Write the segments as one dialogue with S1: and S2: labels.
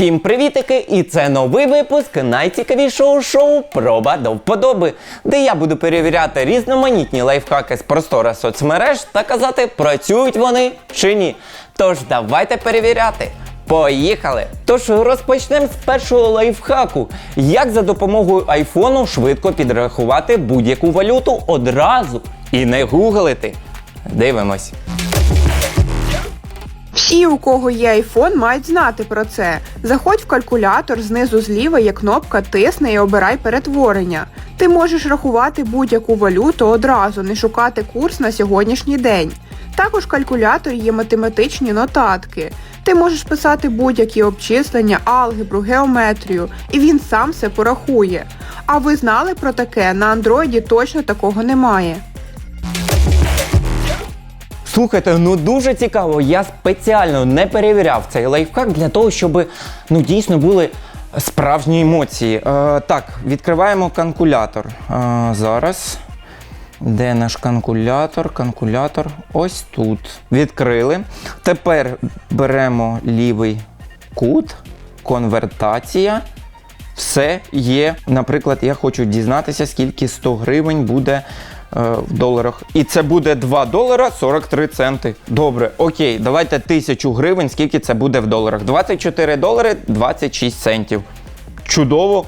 S1: Всім привітики! І це новий випуск найцікавішого шоу Проба до вподоби, де я буду перевіряти різноманітні лайфхаки з простора соцмереж та казати, працюють вони чи ні. Тож давайте перевіряти. Поїхали! Тож розпочнемо з першого лайфхаку. Як за допомогою айфону швидко підрахувати будь-яку валюту одразу і не гуглити. Дивимось.
S2: Всі, у кого є iPhone, мають знати про це. Заходь в калькулятор, знизу зліва є кнопка Тисни і обирай перетворення. Ти можеш рахувати будь-яку валюту одразу, не шукати курс на сьогоднішній день. Також в калькуляторі є математичні нотатки. Ти можеш писати будь-які обчислення, алгебру, геометрію, і він сам все порахує. А ви знали про таке? На андроїді точно такого немає.
S1: Слухайте, ну дуже цікаво. Я спеціально не перевіряв цей лайфхак для того, щоб ну дійсно були справжні емоції. Е, так, відкриваємо калькулятор. Е, зараз. Де наш калькулятор? Калькулятор ось тут. Відкрили. Тепер беремо лівий кут, конвертація. Все є. Наприклад, я хочу дізнатися, скільки 100 гривень буде е, в доларах. І це буде 2 долара 43 центи. Добре, окей, давайте 1000 гривень, скільки це буде в доларах. 24 долари 26 центів. Чудово.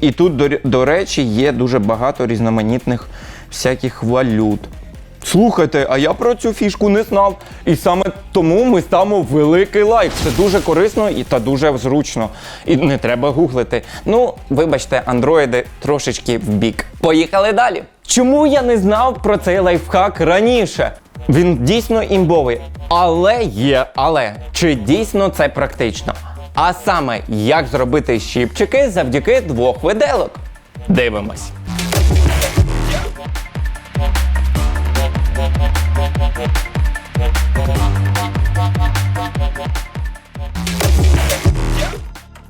S1: І тут, до, до речі, є дуже багато різноманітних всяких валют. Слухайте, а я про цю фішку не знав. І саме тому ми ставимо великий лайк. Це дуже корисно і та дуже зручно. І не треба гуглити. Ну, вибачте, андроїди трошечки в бік. Поїхали далі. Чому я не знав про цей лайфхак раніше? Він дійсно імбовий. Але є, але чи дійсно це практично? А саме, як зробити щіпчики завдяки двох виделок. Дивимось.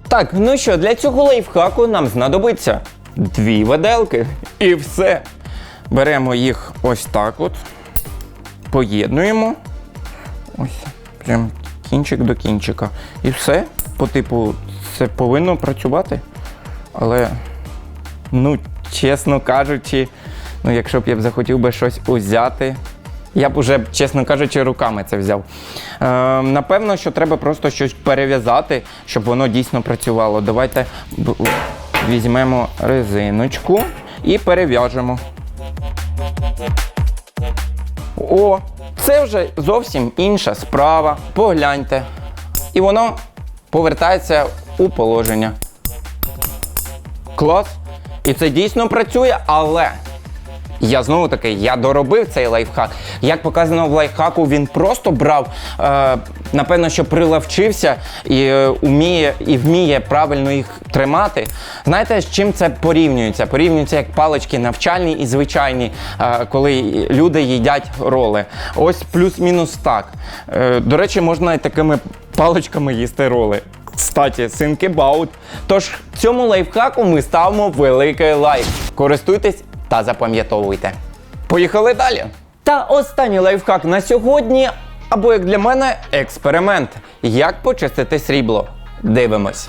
S1: Так, ну що, для цього лайфхаку нам знадобиться дві виделки. І все. Беремо їх ось так от, поєднуємо. Ось, прям кінчик до кінчика. І все. По типу, це повинно працювати. Але, ну, чесно кажучи, ну, якщо б я б захотів би щось узяти, я б уже, чесно кажучи, руками це взяв. Е, напевно, що треба просто щось перев'язати, щоб воно дійсно працювало. Давайте візьмемо резиночку і перев'яжемо. О, це вже зовсім інша справа. Погляньте. І воно повертається у положення. Клас. І це дійсно працює, але я знову таки я доробив цей лайфхак. Як показано в лайфхаку, він просто брав, е, напевно, що прилавчився і е, уміє і вміє правильно їх тримати. Знаєте, з чим це порівнюється? Порівнюється як палички навчальні і звичайні, е, коли люди їдять роли. Ось плюс-мінус так. Е, до речі, можна і такими паличками їсти роли. Кстаті, think about. Тож цьому лайфхаку ми ставимо великий лайк. Користуйтесь та запам'ятовуйте. Поїхали далі. Та останній лайфхак на сьогодні, або як для мене, експеримент. Як почистити срібло. Дивимось.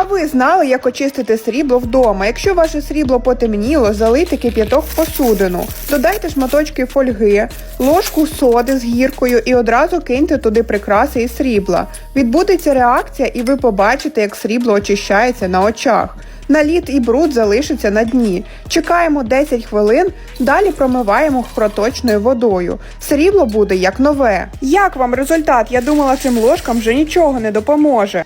S2: А ви знали, як очистити срібло вдома? Якщо ваше срібло потемніло, залийте кип'яток в посудину, додайте шматочки фольги, ложку соди з гіркою і одразу киньте туди прикраси із срібла. Відбудеться реакція, і ви побачите, як срібло очищається на очах. Наліт і бруд залишиться на дні. Чекаємо 10 хвилин, далі промиваємо проточною водою. Срібло буде як нове. Як вам результат? Я думала, цим ложкам вже нічого не допоможе.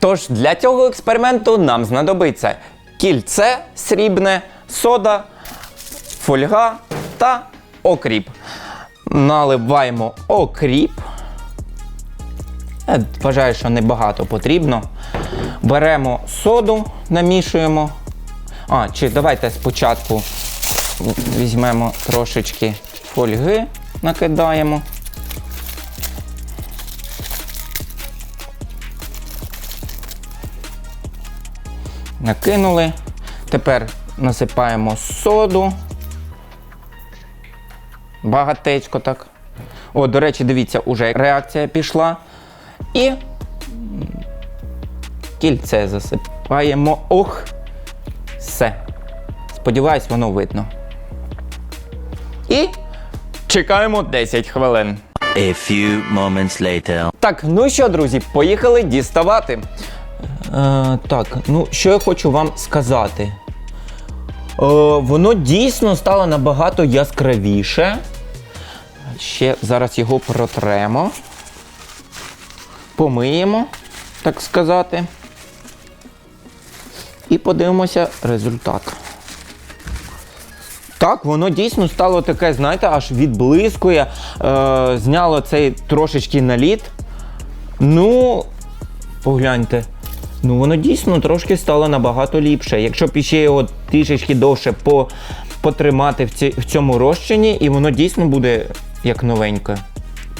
S1: Тож для цього експерименту нам знадобиться кільце срібне, сода, фольга та окріп. Наливаємо окріп. Я вважаю, що небагато потрібно. Беремо соду, намішуємо. А, чи давайте спочатку візьмемо трошечки фольги, накидаємо. Накинули. Тепер насипаємо соду. Багатецько так. О, до речі, дивіться, уже реакція пішла. І кільце засипаємо. Ох. Все. Сподіваюсь, воно видно. І чекаємо 10 хвилин.
S3: A few moments later.
S1: Так, ну що, друзі, поїхали діставати. Е, так, ну що я хочу вам сказати. Е, воно дійсно стало набагато яскравіше. Ще зараз його протремо. Помиємо, так сказати. І подивимося результат. Так, воно дійсно стало таке, знаєте, аж відблискує. Е, зняло цей трошечки наліт. Ну, погляньте. Ну, воно дійсно трошки стало набагато ліпше. Якщо б іще його трішечки довше по, потримати в, ці, в цьому розчині, і воно дійсно буде як новеньке.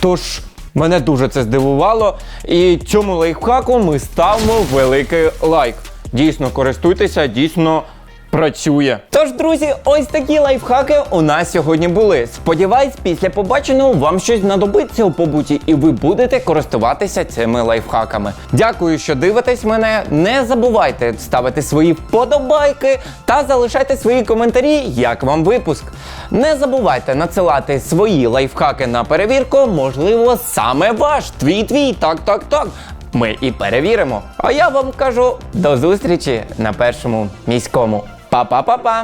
S1: Тож, мене дуже це здивувало. І цьому лайфхаку ми ставимо великий лайк. Дійсно користуйтеся, дійсно працює. Тож, друзі, ось такі лайфхаки у нас сьогодні були. Сподіваюсь, після побаченого вам щось знадобиться у побуті, і ви будете користуватися цими лайфхаками. Дякую, що дивитесь мене. Не забувайте ставити свої вподобайки та залишайте свої коментарі, як вам випуск. Не забувайте надсилати свої лайфхаки на перевірку, можливо, саме ваш твій твій. Так, так, так. Ми і перевіримо. А я вам кажу до зустрічі на першому міському. Па-па-па-па!